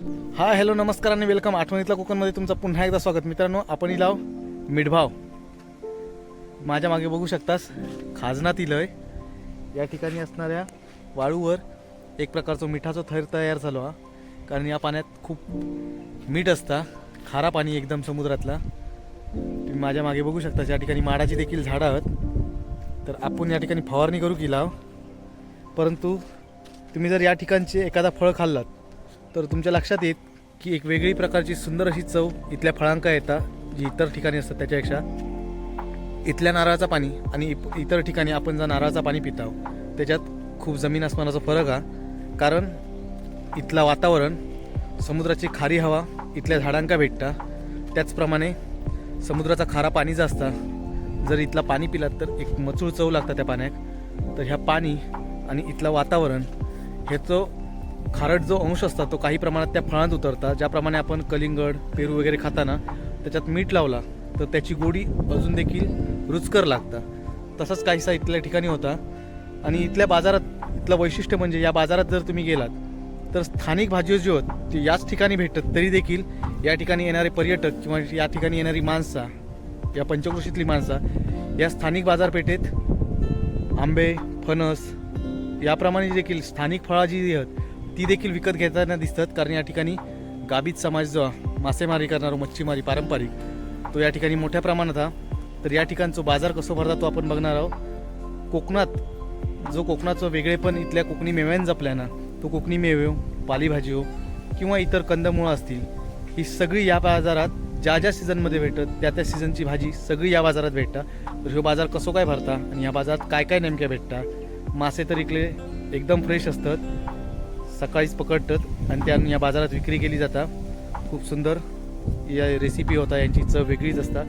हा हॅलो नमस्कार आणि वेलकम आठवणीतला कोकणमध्ये तुमचं पुन्हा एकदा स्वागत. मित्रांनो आपण इलाव मिठभाव. माझ्या मागे बघू शकतास खाजना तिलय या ठिकाणी असणाऱ्या वाळूवर एक प्रकारचं मिठाचं थर तयार झालो हा. कारण या पाण्यात खूप मीठ असता. खारा पाणी एकदम समुद्रातला. तुम्ही माझ्या मागे बघू शकता या ठिकाणी माडाची देखील झाडं आहेत. तर आपण या ठिकाणी फवारणी करू की लाव परंतु तुम्ही जर या ठिकाणचे एखादा फळ खाल्लात तर तुमच्या लक्षात येत की एक वेगळी प्रकारची सुंदर अशी चव इथल्या फळांका येतात जी इतर ठिकाणी असतात त्याच्यापेक्षा. इथल्या नारळाचं पाणी आणि इप- इतर ठिकाणी आपण जर नारळाचं पाणी पिताव त्याच्यात खूप जमीन आसमानाचा फरक हा. कारण इथलं वातावरण समुद्राची खारी हवा इथल्या झाडांका भेटता. त्याचप्रमाणे समुद्राचा खारा पाणी जो असता जर इथला पाणी पिलात तर एक मचूळ चव लागतं त्या पाण्यात तर ह्या पाणी आणि इथलं वातावरण ह्याचं खारट जो अंश असता तो काही प्रमाणात त्या फळांत उतरता. ज्याप्रमाणे आपण कलिंगड पेरू वगैरे खाताना त्याच्यात मीठ लावला तर त्याची गोडी अजून देखील रुचकर लागतं. तसंच काहीसा इथल्या ठिकाणी होता. आणि इथल्या बाजारात इथलं वैशिष्ट्य म्हणजे या बाजारात जर तुम्ही गेलात तर स्थानिक भाजी जे आहेत ते याच ठिकाणी भेटतात. तरी देखील या ठिकाणी येणारे पर्यटक किंवा या ठिकाणी येणारी माणसा या पंचकृषीतली माणसा या स्थानिक बाजारपेठेत आंबे फणस याप्रमाणे देखील स्थानिक फळा जी आहेत ती देखील विकत घेताना दिसतात. कारण या ठिकाणी गाबीत समाज जो मासेमारी करणारो मच्छीमारी पारंपरिक तो या ठिकाणी मोठ्या प्रमाणात हा. तर या ठिकाणचा बाजार कसं भरता तो आपण बघणार आहोत. कोकणात जो कोकणाचं वेगळेपण इथल्या कोकणी मेव्यान जपल्यानं तो कोकणी मेव्यो हो, पालेभाजी हो किंवा इतर कंदमुळं असतील ही सगळी या बाजारात ज्या ज्या सीझनमध्ये भेटत त्या त्या सीझनची भाजी सगळी या बाजारात भेटता तर ह्यो बाजार कसो काय भरता आणि या बाजारात काय काय नेमक्या भेटता? मासे तर इकडे एकदम फ्रेश असतात. सकाळीच पकडतात आणि त्या या बाजारात विक्री केली जाता. खूप सुंदर या रेसिपी होता यांची चव वेगळीच असता.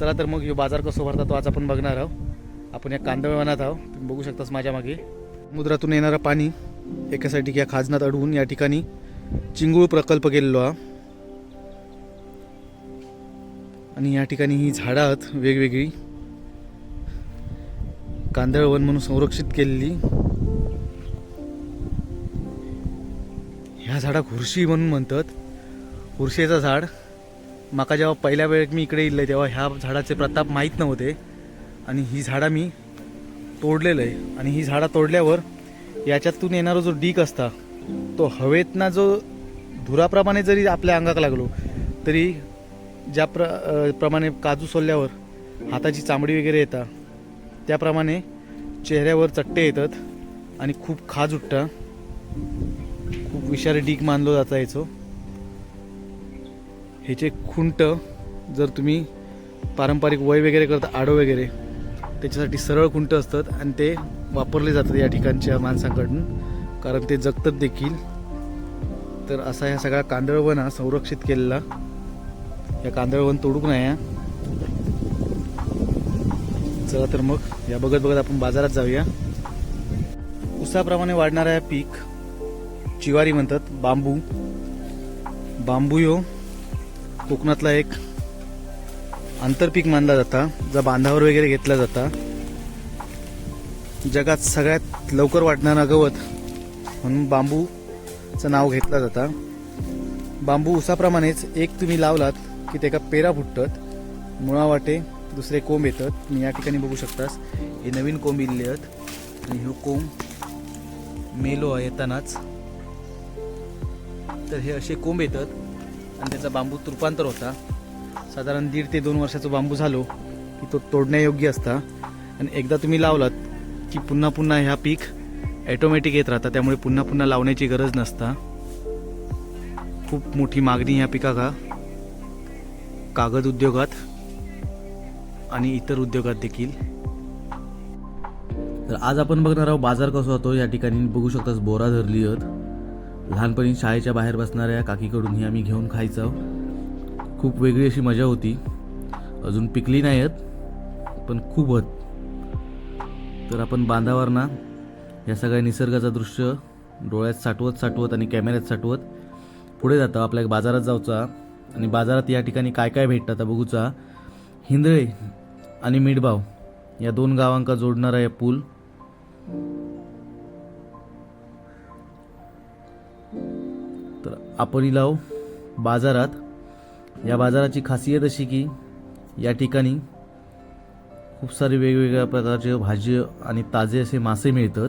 चला तर मग यो बाजार कसं भरता तो आज आपण बघणार आहोत. आपण या कांदळवनात आहोत. तुम्ही बघू शकतास माझ्या मागे. समुद्रातून येणारं पाणी एका या खाजनात अडवून या ठिकाणी चिंगूळ प्रकल्प केलेलो हा. आणि या ठिकाणी ही झाडं आहेत वेगवेगळी कांदळवन म्हणून संरक्षित केलेली ह्या झाडाक हुरशी म्हणून म्हणतात. हुरशेचं झाड. माका जेव्हा पहिल्या वेळेत मी इकडे येईल तेव्हा ह्या झाडाचे प्रताप माहीत नव्हते. आणि ही झाडं मी तोडलेलं आहे. आणि ही झाडं तोडल्यावर याच्यातून येणारा जो डीक असता तो हवेतना जो धुराप्रमाणे जरी आपल्या अंगाक लागलो तरी ज्या प्र प्रमाणे काजू सोलल्यावर हाताची चामडी वगैरे येतात त्याप्रमाणे चेहऱ्यावर चट्टे येतात आणि खूप खाज उठतं. खूप विषारी डीक मानलो जाता याचं. ह्याचे खुंट जर तुम्ही पारंपरिक वय वगैरे करता आडो वगैरे त्याच्यासाठी सरळ खुंट असतात आणि ते वापरले जातात या ठिकाणच्या माणसांकडून. कारण ते जगतात देखील. तर असा ह्या सगळा कांदळवन हा संरक्षित केलेला. या कांदळवन तोडूक नाही हा. चला तर मग या बघत बघत आपण बाजारात जाऊया. उसाप्रमाणे वाढणारा हा पीक चिवारी म्हणतात बांबू. बांबू यो कोकणातला एक आंतरपीक मानला जाता जा बांधावर वगैरे घेतला जाता. जगात सगळ्यात लवकर वाटणारा गवत म्हणून बांबूचं नाव घेतलं जाता. बांबू उसाप्रमाणेच एक तुम्ही लावलात की त्याका पेरा फुटतात. मुळा वाटे दुसरे कोंब येतात. तुम्ही या ठिकाणी बघू शकतास. हे नवीन कोंब इल्ले आहेत. आणि ह्यो कोंब मेलो आहे येतानाच तर हे असे कोंब येतात. आणि त्याचा बांबूत रूपांतर होता. साधारण दीड ते दोन वर्षाचा बांबू झालो की तो तोडण्यायोग्य असता. आणि एकदा तुम्ही लावलात की पुन्हा पुन्हा ह्या पीक ॲटोमॅटिक येत राहता त्यामुळे पुन्हा पुन्हा लावण्याची गरज नसता. खूप मोठी मागणी ह्या पिकाका कागद उद्योगात आणि इतर उद्योगात देखील. तर आज आपण बघणार आहोत बाजार कसा होतो. या ठिकाणी बघू शकतास बोरा धरली आहेत. लहानपणी शाळेच्या बाहेर बसणाऱ्या काकीकडून ही आम्ही घेऊन खायचो. खूप वेगळी अशी मजा होती. अजून पिकली नाही आहेत पण खूप होत तर आपण बांधावर ना या सगळ्या निसर्गाचं दृश्य डोळ्यात साठवत साठवत आणि कॅमेऱ्यात साठवत पुढे जातं. आपल्या बाजारात जाऊचा आणि बाजारात या ठिकाणी काय काय भेटतं आता बघूचा. हिंदळे आणि मिडबाव या दोन गावांका जोडणारा या पूल आपणही लाव. बाजारात. या बाजाराची खासियत अशी की या ठिकाणी खूप सारे वेगवेगळ्या प्रकारचे भाजी आणि ताजे असे मासे मिळतात.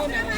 Oh no.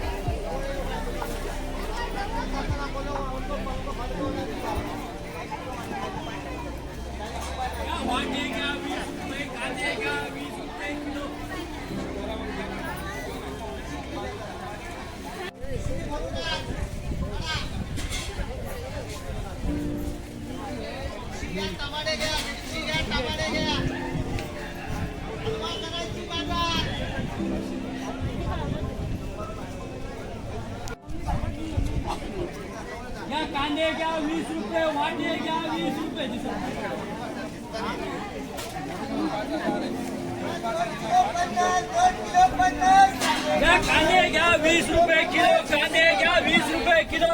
कांदे घ्या वीस रुपये वाटे घ्या वीस रुपये कांदे घ्या वीस रुपये किलो कांदे घ्या वीस रुपये किलो.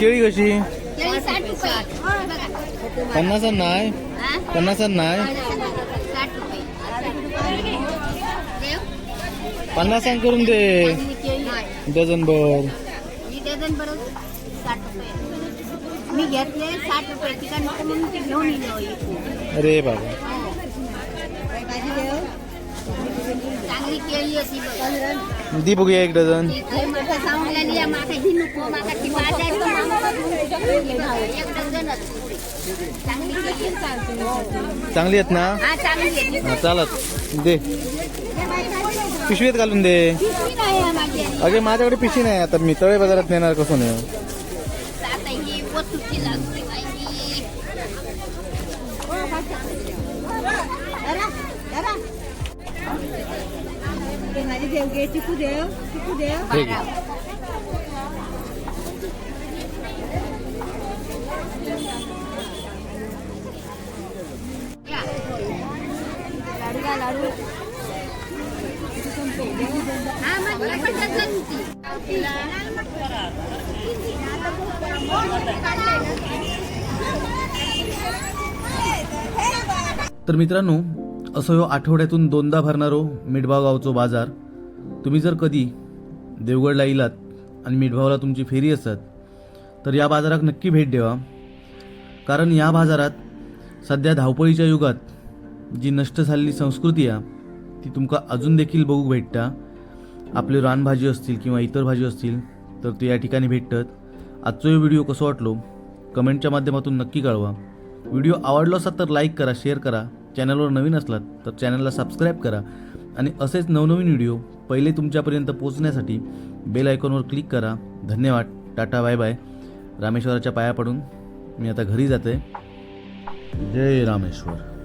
केळी कशी? केळी साठ पन्नास नाही पन्नास नाही करून दे. डझन भर. मी घेतले साठ रुपये अरे बाबा चांगली केळी अशी बघ दी बघूया एक डझन. चांगली आहेत ना? चालत दे. पिशवीत घालून दे. अगे माझ्याकडे पिशवी नाही आता मी तळे बाजारात नेणार कसं नाही माझी देव घे चिकू देव चिकू देव ठीक बारा आहे या. लाडू घ्या, लाडू हा माझी पण डझन ती. तर मित्रांनो असं ह्यो आठवड्यातून दोनदा भरणारो हो मिठभाव गावचो बाजार. तुम्ही जर कधी देवगडला इलात आणि मिठभावला तुमची फेरी असत तर या बाजारात नक्की भेट द्यावा कारण या बाजारात सध्या धावपळीच्या युगात जी नष्ट झालेली संस्कृती आहे ती तुमका अजून देखील बघू भेटता. आपले रानभाजी असतील किंवा इतर भाजी असतील तर ते या ठिकाणी भेटतात. आजचो व्हिडिओ कसं वाटलो? कमेंटच्या माध्यमातून नक्की कळवा. व्हिडिओ आवडला असाल तर लाईक करा शेअर करा. चॅनलवर नवीन असलात तर चॅनलला सबस्क्राईब करा. आणि असेच नवनवीन व्हिडिओ पहिले तुमच्यापर्यंत पोहोचण्यासाठी बेल आयकॉनवर क्लिक करा. धन्यवाद. Tata bye bye. रामेश्वराच्या पाया पडून मी आता घरी जाते. जय रामेश्वर.